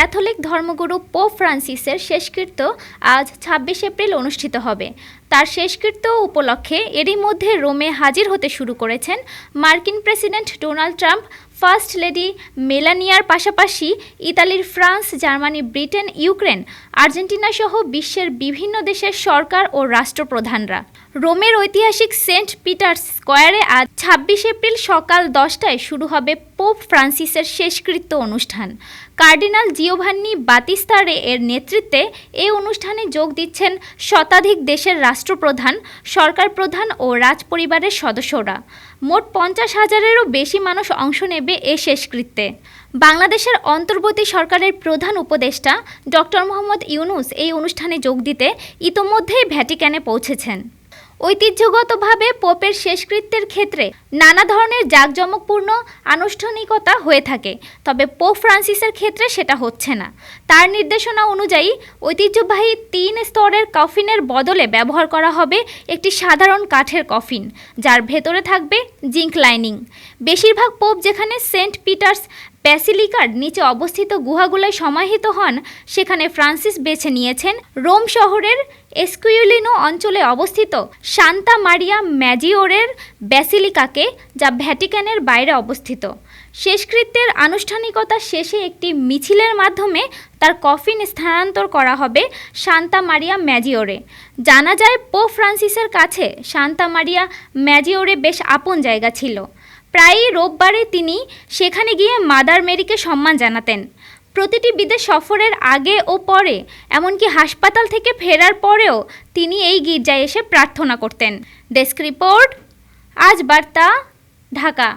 Catholic ধর্মগুরু pope ফ্রান্সিসের শেষকৃত্য আজ ছাব্বিশ এপ্রিল অনুষ্ঠিত হবে। তার শেষকৃত্য উপলক্ষে এরই মধ্যে রোমে হাজির হতে শুরু করেছেন মার্কিন president Donald Trump, first lady মেলানিয়ার পাশাপাশি ইতালির France, Germany, Britain, Ukraine, Argentina সহ বিশ্বের বিভিন্ন দেশের সরকার ও রাষ্ট্রপ্রধানরা। রোমের ঐতিহাসিক সেন্ট পিটার্স স্কোয়ারে আজ ছাব্বিশ এপ্রিল সকাল দশটায় শুরু হবে পোপ ফ্রান্সিসের শেষকৃত্য অনুষ্ঠান। কার্ডিনাল জিওভান্নি বাতিস্তারে এর নেতৃত্বে এই অনুষ্ঠানে যোগ দিচ্ছেন শতাধিক দেশের রাষ্ট্রপ্রধান, সরকার প্রধান ও রাজপরিবারের সদস্যরা। মোট পঞ্চাশ হাজারেরও বেশি মানুষ অংশ নেবে এ শেষকৃত্যে। বাংলাদেশের অন্তর্বর্তী সরকারের প্রধান উপদেষ্টা ডক্টর মোহাম্মদ ইউনুস এই অনুষ্ঠানে যোগ দিতে ইতোমধ্যেই ভ্যাটিক্যানে পৌঁছেছেন। ঐতিহ্যগতভাবে পোপের শেষকৃত্যের ক্ষেত্রে নানা ধরনের জাঁকজমকপূর্ণ আনুষ্ঠানিকতা হয়ে থাকে, তবে পোপ ফ্রান্সিসের ক্ষেত্রে সেটা হচ্ছে না। তার নির্দেশনা অনুযায়ী ঐতিহ্যবাহী তিন স্তরের কফিনের বদলে ব্যবহার করা হবে একটি সাধারণ কাঠের কফিন, যার ভেতরে থাকবে জিঙ্ক লাইনিং। বেশিরভাগ পোপ যেখানে সেন্ট পিটার্স ব্যাসিলিকার নিচে অবস্থিত গুহাগুলোয় সমাহিত হন, সেখানে ফ্রান্সিস বেছে নিয়েছেন। রোম শহরের এসকুইলিনো অঞ্চলে অবস্থিত সান্তা মারিয়া ম্যাজিওরের ব্যাসিলিকাকে, যা ভ্যাটিকানের বাইরে অবস্থিত। শেষকৃত্যের আনুষ্ঠানিকতা শেষে একটি মিছিলের মাধ্যমে তার কফিন স্থানান্তর করা হবে সান্তা মারিয়া ম্যাজিওরে। জানা যায় পোপ ফ্রান্সিসের কাছে সান্তা মারিয়া ম্যাজিওরে বেশ আপন জায়গা ছিল। প্রায়ই রোববারে তিনি সেখানে গিয়ে মাদার মেরিকে সম্মান জানাতেন। প্রতিটি বিদেশ সফরের আগে ও পরে, এমনকি হাসপাতাল থেকে ফেরার পরেও তিনি এই গির্জায় এসে প্রার্থনা করতেন। ডেস্ক রিপোর্ট, আজ বার্তা, ঢাকা।